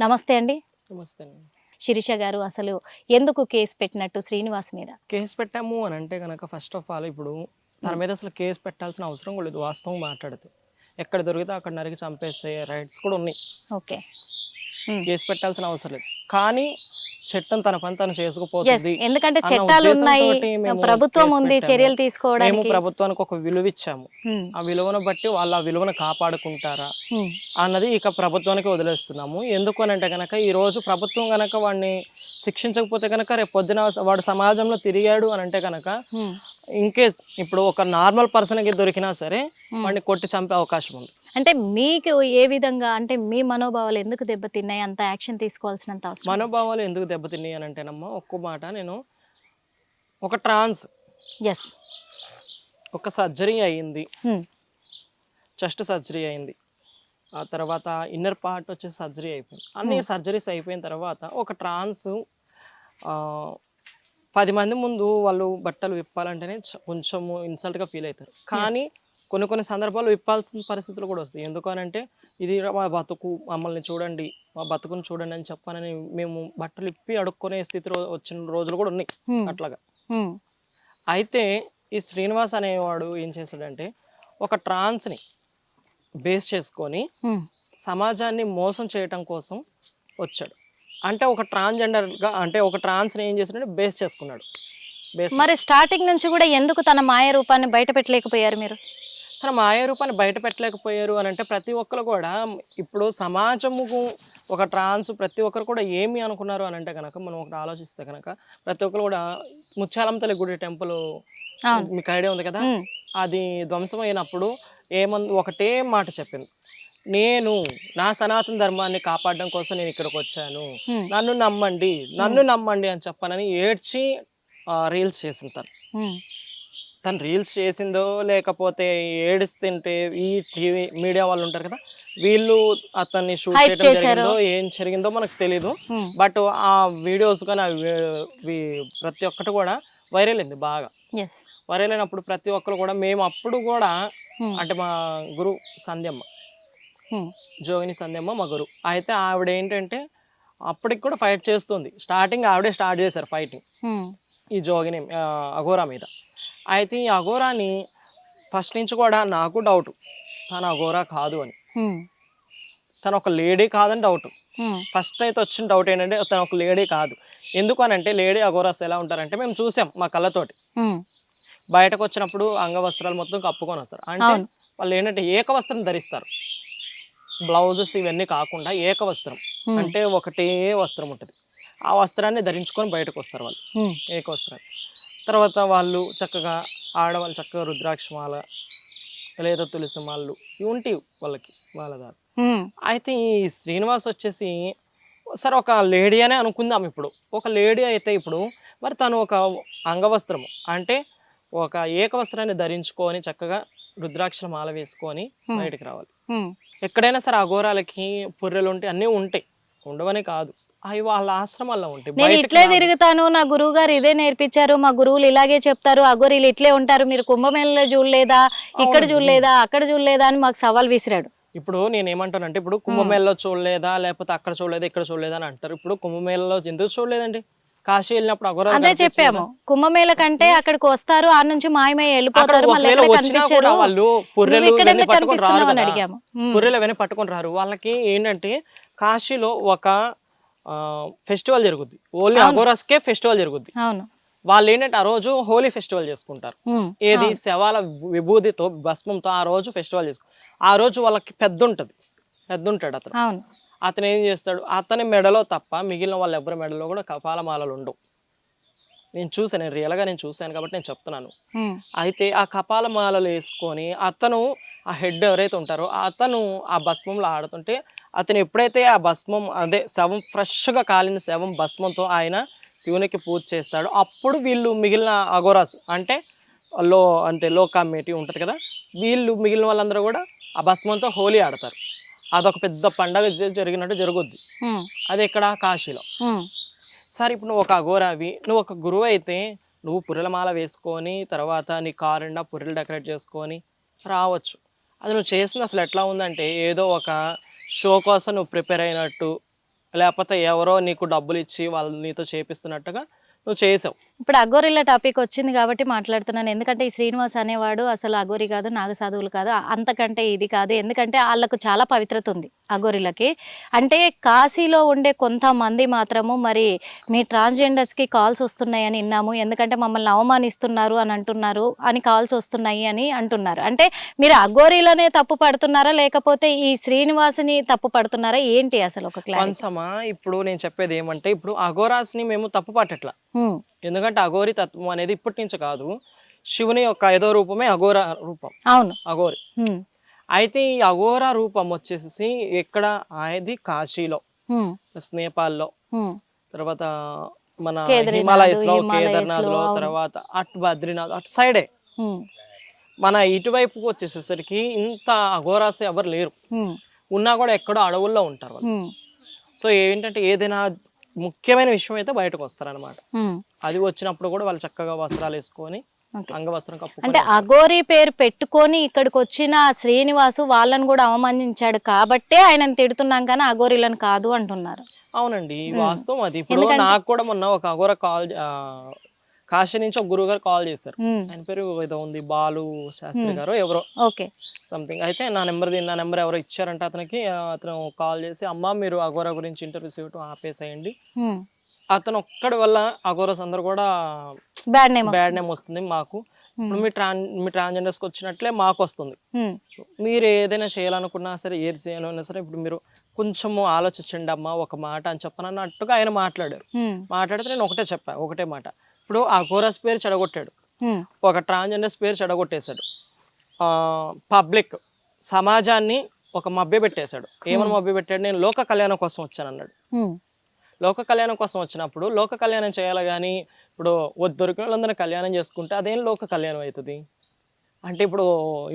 నమస్తే అండి. నమస్తే అండి. శిరీష గారు అసలు ఎందుకు కేసు పెట్టినట్టు శ్రీనివాస్ మీద? కేసు పెట్టాము అని అంటే కనుక ఫస్ట్ ఆఫ్ ఆల్ ఇప్పుడు తన మీద అసలు కేసు పెట్టాల్సిన అవసరం కూడా లేదు వాస్తవం మాట్లాడితే ఎక్కడ దొరికితే అక్కడ నరికి చంపేసే రైట్స్ కూడా ఉన్నాయి. ఓకే. కేసు పెట్టాల్సిన అవసరం లేదు. కానీ చట్టం తన పని తను చేసుకుపోతుంది ఎందుకంటే చట్టాలు ఉన్నాయి. మేము ప్రభుత్వం ఉంది. చర్యలు మేము తీసుకోవడానికి ప్రభుత్వానికి ఒక విలువ ఇచ్చాము. ఉమ్, ఆ విలువను బట్టి వాళ్ళు ఆ విలువను కాపాడుకుంటారా ఉమ్, అన్నది ఇక ప్రభుత్వానికి వదిలేస్తున్నాము. ఎందుకు అని అంటే కనుక ఈ రోజు ప్రభుత్వం కనుక వాడిని శిక్షించకపోతే కనుక రేపు పొద్దున వాడు సమాజంలో తిరిగాడు అని అంటే కనుక ఉమ్. ఇన్కేస్ ఇప్పుడు ఒక నార్మల్ పర్సన్కి దొరికినా సరే Hmm. వాడిని కొట్టి చంపే అవకాశం ఉంది. అంటే మీకు ఏ విధంగా అంటే మీ మనోభావాలు ఎందుకు దెబ్బతిన్నాయి? అంత యాక్షన్ తీసుకోవాల్సినంత అవసరం మనోభావాలు ఎందుకు దెబ్బతిన్నాయి అని అంటేనమ్మా ఒక్క మాట నేను ఒక ట్రాన్స్. ఎస్ ఒక సర్జరీ అయ్యింది చెస్ట్ సర్జరీ అయింది. ఆ తర్వాత ఇన్నర్ పార్ట్ వచ్చేసి సర్జరీ అయిపోయింది. అన్ని సర్జరీస్ అయిపోయిన తర్వాత ఒక ట్రాన్స్ పది మంది ముందు వాళ్ళు బట్టలు విప్పాలంటేనే కొంచెము ఇన్సల్ట్గా ఫీల్ అవుతారు. కానీ కొన్ని కొన్ని సందర్భాలు విప్పాల్సిన పరిస్థితులు కూడా వస్తాయి. ఎందుకు అని అంటే ఇది మా బతుకు మమ్మల్ని చూడండి మా బతుకుని చూడండి అని చెప్పానని మేము బట్టలు ఇప్పి అడుక్కునే స్థితిలో వచ్చిన రోజులు కూడా ఉన్నాయి అట్లాగా. అయితే ఈ శ్రీనివాస్ అనేవాడు ఏం చేశాడంటే ఒక ట్రాన్స్ని బేస్ చేసుకొని సమాజాన్ని మోసం చేయటం కోసం వచ్చాడు. అంటే ఒక ట్రాన్స్జెండర్గా అంటే ఒక ట్రాన్స్ని ఏం చేశాడంటే బేస్ చేసుకున్నాడు. మరి స్టార్టింగ్ నుంచి కూడా ఎందుకు తన మాయ రూపాన్ని బయట పెట్టలేకపోయారు మీరు? తన మాయ రూపాన్ని బయట పెట్టలేకపోయారు అని అంటే ప్రతి ఒక్కరు కూడా ఇప్పుడు సమాజముకు ఒక ట్రాన్స్ ప్రతి ఒక్కరు కూడా ఏమి అనుకున్నారు అని అంటే కనుక మనం ఒకటి ఆలోచిస్తే కనుక ప్రతి ఒక్కరు కూడా ముత్యాలం తల్లి గుడి టెంపుల్. మీకు ఐడియా ఉంది కదా? అది ధ్వంసమైనప్పుడు ఏమన్ ఒకటే మాట చెప్పింది. నేను నా సనాతన ధర్మాన్ని కాపాడడం కోసం నేను ఇక్కడికి వచ్చాను. నన్ను నమ్మండి నన్ను నమ్మండి అని చెప్పానని ఏడ్చి రీల్స్ చేసింది తను రీల్స్ చేసిందో లేకపోతే ఏడుస్తుంటే ఈ టీవీ మీడియా వాళ్ళు ఉంటారు కదా వీళ్ళు అతన్ని షూట్ చేయడం. జరిగిందో ఏం జరిగిందో మనకు తెలీదు. ఉమ్, బట్ ఆ వీడియోస్ కానీ ప్రతి ఒక్కటి కూడా వైరల్ అయింది బాగా. వైరల్ అయినప్పుడు ప్రతి ఒక్కరు కూడా మేము అప్పుడు కూడా ఉమ్, అంటే మా గురు సంధ్యమ్మ ఉమ్, జోగిని సంధ్యమ్మ మా గురు. అయితే ఆవిడ ఏంటంటే అప్పటికి కూడా ఫైట్ చేస్తుంది. స్టార్టింగ్ ఆవిడే స్టార్ట్ చేశారు ఫైటింగ్ ఈ జోగిని అఘోరా మీద. అయితే ఈ అఘోరాని ఫస్ట్ నుంచి కూడా నాకు డౌట్ తను అఘోరా కాదు అని. తను ఒక లేడీ కాదని డౌట్ ఫస్ట్ అయితే వచ్చిన డౌట్ ఏంటంటే తను ఒక లేడీ కాదు. ఎందుకు అని అంటే లేడీ అఘోరాస్ ఎలా ఉంటారంటే మేము చూసాం మా కళ్ళతోటి. బయటకు వచ్చినప్పుడు అంగవస్త్రాలు మొత్తం కప్పుకొని వస్తారు. అంటే. వాళ్ళు ఏంటంటే ఏకవస్త్రం ధరిస్తారు. బ్లౌజెస్ ఇవన్నీ కాకుండా ఏకవస్త్రం. ఉమ్, అంటే ఒకటే వస్త్రం ఉంటుంది. ఆ వస్త్రాన్ని ధరించుకొని బయటకు వస్తారు వాళ్ళు. ఉమ్, ఏకవస్త్రాన్ని. తర్వాత వాళ్ళు చక్కగా ఆడవాళ్ళు చక్కగా రుద్రాక్షమాల లేదా తులసి మాలలు ఇవి ఉంటాయి వాళ్ళకి వాళ్ళ దారి. అయితే ఈ శ్రీనివాస్ వచ్చేసి సరే ఒక లేడీ అనే అనుకుందాం ఇప్పుడు. ఒక లేడీ అయితే ఇప్పుడు మరి తను ఒక అంగవస్త్రము అంటే ఒక ఏకవస్త్రాన్ని ధరించుకొని చక్కగా రుద్రాక్షల మాల వేసుకొని. బయటికి రావాలి. ఎక్కడైనా సరే అఘోరాలకి పుర్రెలు ఉంటాయి అన్నీ ఉంటాయి. ఉండవనే కాదు. అవి వాళ్ళ ఆశ్రమాల్లో ఉంటాయి నేను ఇట్లే. తిరుగుతాను నా గురువు గారు ఇదే నేర్పించారు మా గురువులు ఇలాగే చెప్తారు అగోరీలు ఇట్లే ఉంటారు మీరు కుంభమేళలో చూడలేదా ఇక్కడ. చూడలేదా అక్కడ చూడలేదా అని మాకు సవాల్ విసిరాడు. ఇప్పుడు నేను ఏమంటానంటే ఇప్పుడు కుంభమేళలో చూడలేదా లేకపోతే అక్కడ చూడలేదా ఇక్కడ చూడలేదా అని అంటారు. ఇప్పుడు కుంభమేళలో ఎందుకు చూడలేదండి? కాశీ వెళ్ళినప్పుడు అదే? చెప్పాము. కుంభమేళ కంటే అక్కడికి వస్తారు ఆ నుంచి మాయమై వెళ్ళిపోతారు వాళ్ళు పుర్రెలు పట్టుకొని రారు పుర్రెలు అవన్నీ పట్టుకొని రారు. వాళ్ళకి ఏంటంటే కాశీలో ఒక ఫెస్టివల్ జరుగుద్ది. ఓన్లీ అవును. అఘోరస్కే ఫెస్టివల్ జరుగుద్ది. అవును. వాళ్ళు ఏంటంటే ఆ రోజు హోలీ ఫెస్టివల్ చేసుకుంటారు. ఏది. శవాల విభూతితో భస్మంతో ఆ రోజు ఫెస్టివల్ చేసుకు ఆ రోజు వాళ్ళకి పెద్ద ఉంటది పెద్ద ఉంటాడు అతను అతను ఏం చేస్తాడు? అతని మెడలో తప్ప మిగిలిన వాళ్ళ ఎవరి మెడలో కూడా కపాలమాలలు ఉండవు. నేను చూసాను నేను రియల్గా నేను చూశాను కాబట్టి నేను చెప్తున్నాను. అయితే ఆ కపాల మాలలు వేసుకొని అతను ఆ హెడ్ ఎవరైతే ఉంటారో అతను ఆ భస్మంలో ఆడుతుంటే అతను ఎప్పుడైతే ఆ భస్మం అదే శవం ఫ్రెష్గా కాలిన శవం భస్మంతో ఆయన శివునికి పూజ చేస్తాడో అప్పుడు వీళ్ళు మిగిలిన అఘోరాస్ అంటే లో అంటే లో కమిటీ ఉంటుంది కదా వీళ్ళు మిగిలిన వాళ్ళందరూ కూడా ఆ భస్మంతో హోలీ ఆడతారు. అదొక పెద్ద పండగ జరిగినట్టు జరుగుద్ది. అది ఇక్కడ కాశీలో. సరే ఇప్పుడు నువ్వు ఒక అఘోరావి నువ్వు ఒక గురువు అయితే నువ్వు పుర్రెల మాల వేసుకొని తర్వాత నీ కారు నిండా పుర్రెలు డెకరేట్ చేసుకొని రావచ్చు. అది నువ్వు చేసింది అసలు ఎట్లా ఉందంటే ఏదో ఒక షో కోసం నువ్వు ప్రిపేర్ అయినట్టు లేకపోతే ఎవరో నీకు డబ్బులు ఇచ్చి వాళ్ళు నీతో చేపిస్తున్నట్టుగా నువ్వు చేసావు. ఇప్పుడు అఘోరిల టాపిక్ వచ్చింది కాబట్టి మాట్లాడుతున్నాను. ఎందుకంటే ఈ శ్రీనివాస్ అనేవాడు అసలు అఘోరి కాదు నాగసాధువులు కాదు అంతకంటే ఇది కాదు. ఎందుకంటే వాళ్ళకు చాలా పవిత్రత ఉంది అఘోరిలకి. అంటే కాశీలో ఉండే కొంతమంది మాత్రము మరి మీ ట్రాన్స్జెండర్స్కి కాల్స్ వస్తున్నాయని విన్నాము. ఎందుకంటే మమ్మల్ని అవమానిస్తున్నారు అని అంటున్నారు అని కాల్స్ వస్తున్నాయి అని అంటున్నారు. అంటే మీరు అఘోరిలోనే తప్పు పడుతున్నారా లేకపోతే ఈ శ్రీనివాసుని తప్పు పడుతున్నారా? ఏంటి అసలు ఒక క్లాస్ ఇప్పుడు నేను చెప్పేది ఏమంటే ఇప్పుడు అఘోరాస్ని మేము తప్పు పట్టట్లా. ఎందుకంటే అఘోరి తత్వం అనేది ఇప్పటి నుంచి కాదు. శివుని యొక్క ఐదో రూపమే అఘోర రూపం. అవును. అఘోరి. అయితే ఈ అఘోర రూపం వచ్చేసి ఎక్కడ? అది కాశీలో. నేపాల్లో తర్వాత మన కేదార్నాథ్, హిమాలయస్లో కేదార్నాథ్లో. తర్వాత అటు బద్రీనాథ్ అటు సైడే. మన ఇటువైపుకి వచ్చేసేసరికి ఇంత అఘోరాస్ ఎవరు లేరు. ఉన్నా కూడా ఎక్కడో అడవుల్లో ఉంటారు వాళ్ళు. సో ఏంటంటే ఏదైనా ముఖ్యమైన విషయం అయితే బయటకు వస్తారనమాట. అది వచ్చినప్పుడు కూడా వాళ్ళు చక్కగా వస్త్రాలు వేసుకొని. అంగవస్త్రం కప్పుకొని అంటే అఘోరి పేరు పెట్టుకొని ఇక్కడికి వచ్చిన శ్రీనివాసు వాళ్ళని కూడా అవమానించాడు కాబట్టే ఆయనను తిడుతున్నాం కానీ అఘోరిలను కాదు అంటున్నారు అవునండి. వాస్తవం అది ఇప్పుడు నాకు కూడా మొన్న ఒక అఘోర కాల్ కాశీ నుంచి ఒక గురువు గారు కాల్ చేశారు. ఉమ్, ఆయన పేరు ఏదో ఉంది బాలు శాస్త్రి. గారు ఎవరో ఓకే. సంథింగ్. అయితే నా నెంబర్ నా నెంబర్ ఎవరో ఇచ్చారంటే అతనికి. అతను కాల్ చేసి అమ్మ మీరు అఘోరా గురించి ఇంటర్వ్యూస్ ఇవ్వటం ఆపేసేయండి. అతను ఒక్కడి వల్ల అఘోరస్ అందరు కూడా బ్యాడ్ నేమ్ బ్యాడ్ నేమ్ వస్తుంది మాకు. ఇప్పుడు మీ ట్రాన్ మీ ట్రాన్స్జెండర్స్కి వచ్చినట్లే మాకు వస్తుంది. మీరు ఏదైనా చేయాలనుకున్నా సరే ఏది చేయాలన్నా సరే ఇప్పుడు మీరు కొంచెము ఆలోచించండి అమ్మా ఒక మాట అని చెప్పనన్నట్టుగా ఆయన మాట్లాడారు. మాట్లాడితే నేను ఒకటే చెప్పా ఒకటే మాట. ఇప్పుడు ఆ కోరస్ పేరు చెడగొట్టాడు. ఒక ట్రాన్స్జెండర్స్ పేరు చెడగొట్టేశాడు. పబ్లిక్ సమాజాన్ని ఒక మభ్య పెట్టేశాడు. ఏమని మభ్య పెట్టాడు? నేను లోక కళ్యాణం కోసం వచ్చాను అన్నాడు. లోక కళ్యాణం కోసం వచ్చినప్పుడు లోక కళ్యాణం చేయాలి కానీ ఇప్పుడు దొరికిన వాళ్ళందరినీ కళ్యాణం చేసుకుంటే అదేం లోక కళ్యాణం అవుతుంది? అంటే ఇప్పుడు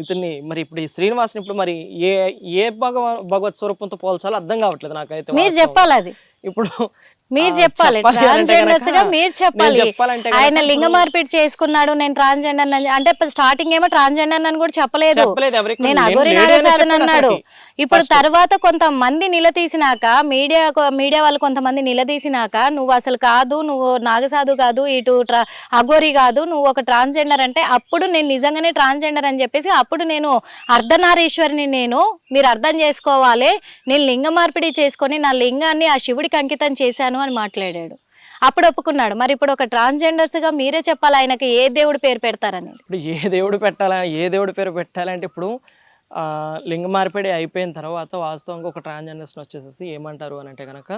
ఇతన్ని మరి ఇప్పుడు ఈ శ్రీనివాస్ని ఇప్పుడు మరి ఏ ఏ భగవ భగవత్ స్వరూపంతో పోల్చాలో అర్థం కావట్లేదు నాకైతే మీరు. చెప్పాలి అది. ఇప్పుడు మీరు చెప్పాలి. ట్రాన్స్జెండర్స్గా మీరు చెప్పాలి. ఆయన లింగ మార్పిడి చేసుకున్నాడు నేను ట్రాన్స్జెండర్ అంటే స్టార్టింగ్ ఏమో ట్రాన్స్జెండర్ అని కూడా చెప్పలేదు. నేను అఘోరి నాగసాధన అన్నాడు. ఇప్పుడు. తర్వాత కొంతమంది నిలదీసినాక మీడియా మీడియా వాళ్ళు కొంతమంది నిలదీసినాక నువ్వు అసలు కాదు నువ్వు నాగసాధు కాదు ఇటు అఘోరి కాదు నువ్వు ఒక ట్రాన్స్జెండర్ అంటే అప్పుడు నేను నిజంగానే ట్రాన్స్జెండర్ అని చెప్పేసి అప్పుడు నేను అర్ధనారీశ్వరిని నేను మీరు అర్థం చేసుకోవాలి. నేను లింగ మార్పిడి చేసుకొని నా లింగాన్ని ఆ శివుడికి అంకితం చేశాను. అని మాట్లాడాడు. అప్పుడు ఒప్పుకున్నాడు. మరి ఇప్పుడు ఒక ట్రాన్స్జెండర్స్గా మీరే చెప్పాలి ఆయనకి ఏ దేవుడి పేరు పెడతారని. ఇప్పుడు ఏ దేవుడు పెట్టాలని ఏ దేవుడి పేరు పెట్టాలంటే ఇప్పుడు ఆ, లింగ మార్పిడి అయిపోయిన తర్వాత వాస్తవంగా ఒక ట్రాన్స్జెండర్స్ వచ్చేసేసి ఏమంటారు అని అంటే కనుక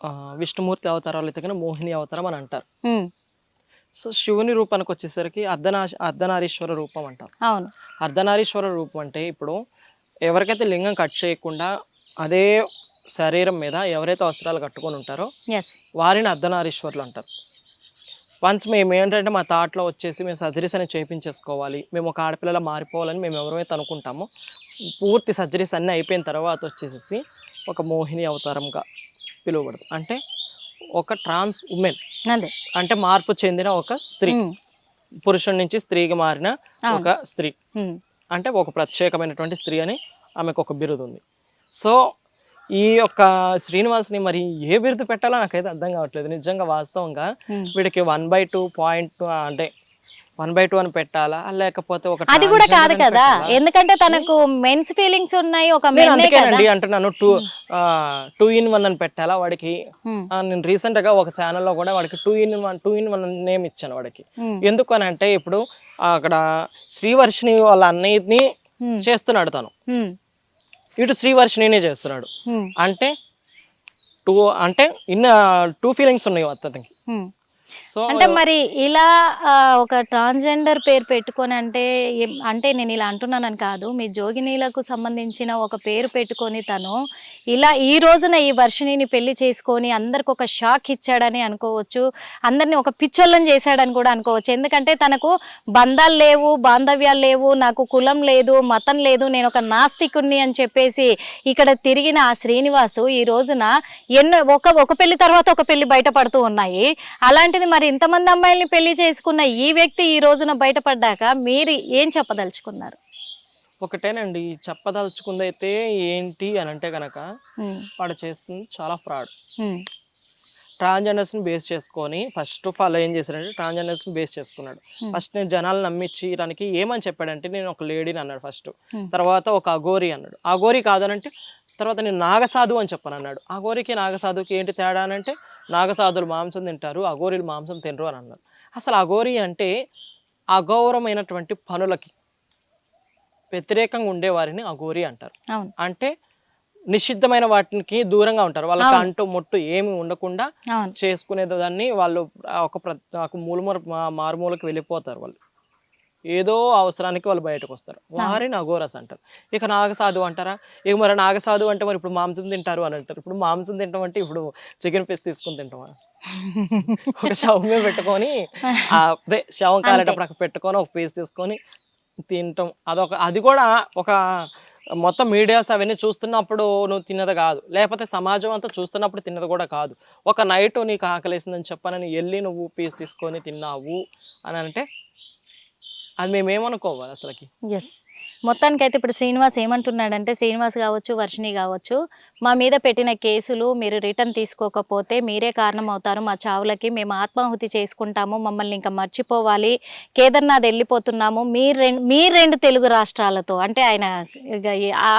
ఆ, విష్ణుమూర్తి అవతారాలు అయితే కనుక మోహిని అవతారం అని అంటారు. సో శివుని రూపానికి వచ్చేసరికి అర్ధనా అర్ధనారీశ్వర రూపం అంటారు. అవును. అర్ధనారీశ్వర రూపం అంటే ఇప్పుడు ఎవరికైతే లింగం కట్ చేయకుండా అదే శరీరం మీద ఎవరైతే వస్త్రాలు కట్టుకొని ఉంటారో వారిని అర్ధనారీశ్వరులు అంటారు. వన్స్ మేము ఏంటంటే మా థాట్లో వచ్చేసి మేము సర్జరీస్ అని చేయించేసుకోవాలి మేము ఒక ఆడపిల్లలా మారిపోవాలని మేము ఎవరైతే అనుకుంటామో పూర్తి సర్జరీస్ అన్నీ అయిపోయిన తర్వాత వచ్చేసి ఒక మోహిని అవతారంగా పిలువబడదు. అంటే ఒక ట్రాన్స్ ఉమెన్ అదే. అంటే మార్పు చెందిన ఒక స్త్రీ. ఉమ్, పురుషుడి నుంచి స్త్రీకి మారిన ఒక స్త్రీ. ఉమ్. అంటే ఒక ప్రత్యేకమైనటువంటి స్త్రీ అని ఆమెకు ఒక బిరుదు ఉంది. సో ఈ యొక్క శ్రీనివాస్ని మరి ఏ బిరుదు పెట్టాలో నాకైతే అర్థం కావట్లేదు. నిజంగా వాస్తవంగా. వీడికి వన్ బై టూ పాయింట్ అంటే వన్ బై టూ అని పెట్టాలా? లేకపోతే ఒక అది కూడా కాదు కదా? ఎందుకంటే తనకు మెన్స్ ఫీలింగ్స్ ఉన్నాయి ఒక అందుకేనండి అంటున్నాను. టూ టూ ఇన్ వన్ అని పెట్టాలా వాడికి? నేను రీసెంట్గా ఒక ఛానల్లో కూడా వాడికి two in one two in one name ఇచ్చాను వాడికి. ఎందుకు అని అంటే ఇప్పుడు అక్కడ శ్రీవర్షిని వాళ్ళ అన్నయ్యని చేస్తున్నాడు తను. ఇటు శ్రీవర్షినినే చేస్తున్నాడు. అంటే టూ అంటే ఇన్న టూ ఫీలింగ్స్ ఉన్నాయి అతనికి అంటే మరి ఇలా ఒక ట్రాన్స్జెండర్ పేరు పెట్టుకొని అంటే అంటే నేను ఇలా అంటున్నానని కాదు. మీ జోగినీలకు సంబంధించిన ఒక పేరు పెట్టుకొని తను ఇలా ఈ రోజున ఈ వర్షిణిని పెళ్ళి చేసుకొని అందరికి ఒక షాక్ ఇచ్చాడని అనుకోవచ్చు. అందరిని ఒక పిచ్చోళ్ళని చేశాడని కూడా అనుకోవచ్చు. ఎందుకంటే తనకు బంధాలు లేవు బాంధవ్యాలు లేవు నాకు కులం లేదు మతం లేదు నేను ఒక నాస్తికుణ్ణి అని చెప్పేసి ఇక్కడ తిరిగిన ఆ శ్రీనివాసు ఈ రోజున ఎన్నో ఒక ఒక పెళ్ళి తర్వాత ఒక పెళ్ళి బయటపడుతూ ఉన్నాయి. అలాంటిది మరి ఇంతమంది అమ్మాయిల్ని పెళ్ళి చేసుకున్న ఈ వ్యక్తి ఈ రోజున బయటపడ్డాక మీరు ఏం చెప్పదలుచుకున్నారు? ఒకటేనండి చెప్పదలుచుకుందైతే ఏంటి అని అంటే కనుక వాడు చేస్తుంది చాలా ఫ్రాడ్. ట్రాన్స్జెండర్స్ని బేస్ చేసుకొని ఫస్ట్ ఆఫ్ ఆల్ ఏం చేశాడంటే ట్రాన్స్జెండర్స్ని బేస్ చేసుకున్నాడు. ఫస్ట్ నేను జనాలు నమ్మించడానికి ఏమని చెప్పాడంటే నేను ఒక లేడీని అన్నాడు ఫస్ట్. తర్వాత ఒక అఘోరి అన్నాడు. అఘోరి కాదనంటే తర్వాత నేను నాగసాధు అని చెప్పాను అన్నాడు అఘోరికి నాగసాధుకి ఏంటి తేడా అని అంటే నాగసాధులు మాంసం తింటారు అఘోరీలు మాంసం తినరు అని అన్నారు. అసలు అఘోరి అంటే అగౌరవమైనటువంటి పనులకి వ్యతిరేకంగా ఉండే వారిని అఘోరి అంటారు. అంటే నిషిద్ధమైన వాటికి దూరంగా ఉంటారు. వాళ్ళకి. అంటూ ముట్టు ఏమి ఉండకుండా చేసుకునే దాన్ని వాళ్ళు ఒక ఒక మూలమూల మారుమూలకి వెళ్ళిపోతారు వాళ్ళు. ఏదో అవసరానికి వాళ్ళు బయటకు వస్తారు. వారిని అఘోరస్ అంటారు. ఇక నాగసాధు అంటారా? ఇక మరి నాగసాధు అంటే మరి ఇప్పుడు మాంసం తింటారు అని అంటారు. ఇప్పుడు మాంసం తింటాం అంటే ఇప్పుడు చికెన్ పీస్ తీసుకుని తింటామా? ఒక శవం మీద పెట్టుకొని అదే శవం కాలేటప్పుడు అక్కడ పెట్టుకొని ఒక పీస్ తీసుకొని తినటం అదొక అది కూడా ఒక మొత్తం మీడియాస్ అవన్నీ చూస్తున్నప్పుడు నువ్వు తిన్నది కాదు. లేకపోతే సమాజం అంతా చూస్తున్నప్పుడు తిన్నది కూడా కాదు. ఒక నైట్ నీకు ఆకలేసిందని చెప్పనని వెళ్ళి నువ్వు పీస్ తీసుకొని తిన్నావు అని అంటే అది మేము ఏమనుకోవాలి అసలుకి? ఎస్ మొత్తానికైతే ఇప్పుడు శ్రీనివాస్ ఏమంటున్నాడంటే శ్రీనివాస్ కావచ్చు వర్షిణి కావచ్చు మా మీద పెట్టిన కేసులు మీరు రిటర్న్ తీసుకోకపోతే మీరే కారణం అవుతారు మా చావులకి మేము ఆత్మాహుతి చేసుకుంటాము. మమ్మల్ని ఇంకా మర్చిపోవాలి. కేదార్నాథ్ వెళ్ళిపోతున్నాము. మీరు రెండు మీరు రెండు తెలుగు రాష్ట్రాలతో. అంటే ఆయన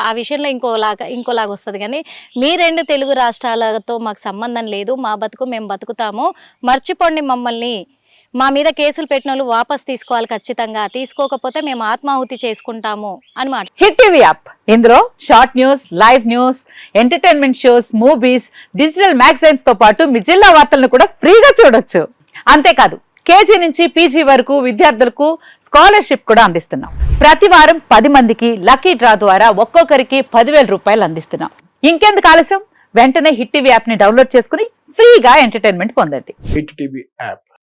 ఆ విషయంలో ఇంకోలాగా ఇంకోలాగా వస్తుంది కానీ మీ రెండు తెలుగు రాష్ట్రాలతో మాకు సంబంధం లేదు. మా బతుకు మేము బతుకుతాము. మర్చిపోండి మమ్మల్ని. మా మీద కేసులు పెట్టిన వాళ్ళు వాపస్ తీసుకోవాలి ఖచ్చితంగా. తీసుకోకపోతే మేము ఆత్మాహుతి చేసుకుంటాము అని మాట. Hit TV app. ఇందులో short news live news entertainment shows movies digital మ్యాగజైన్స్తో పాటు మీ జిల్లా వార్తలను కూడా ఫ్రీగా చూడొచ్చు. అంతేకాదు కేజీ నుంచి పీజీ వరకు విద్యార్థులకు స్కాలర్షిప్ కూడా అందిస్తున్నాం. ప్రతి వారం పది మందికి లక్కీ డ్రా ద్వారా ఒక్కొక్కరికి పదివేల రూపాయలు అందిస్తున్నాం. ఇంకెందుకు ఆలస్యం? వెంటనే హిట్ టీవీ యాప్ని డౌన్లోడ్ చేసుకుని ఫ్రీగా ఎంటర్టైన్మెంట్ పొందండి. Hit TV app.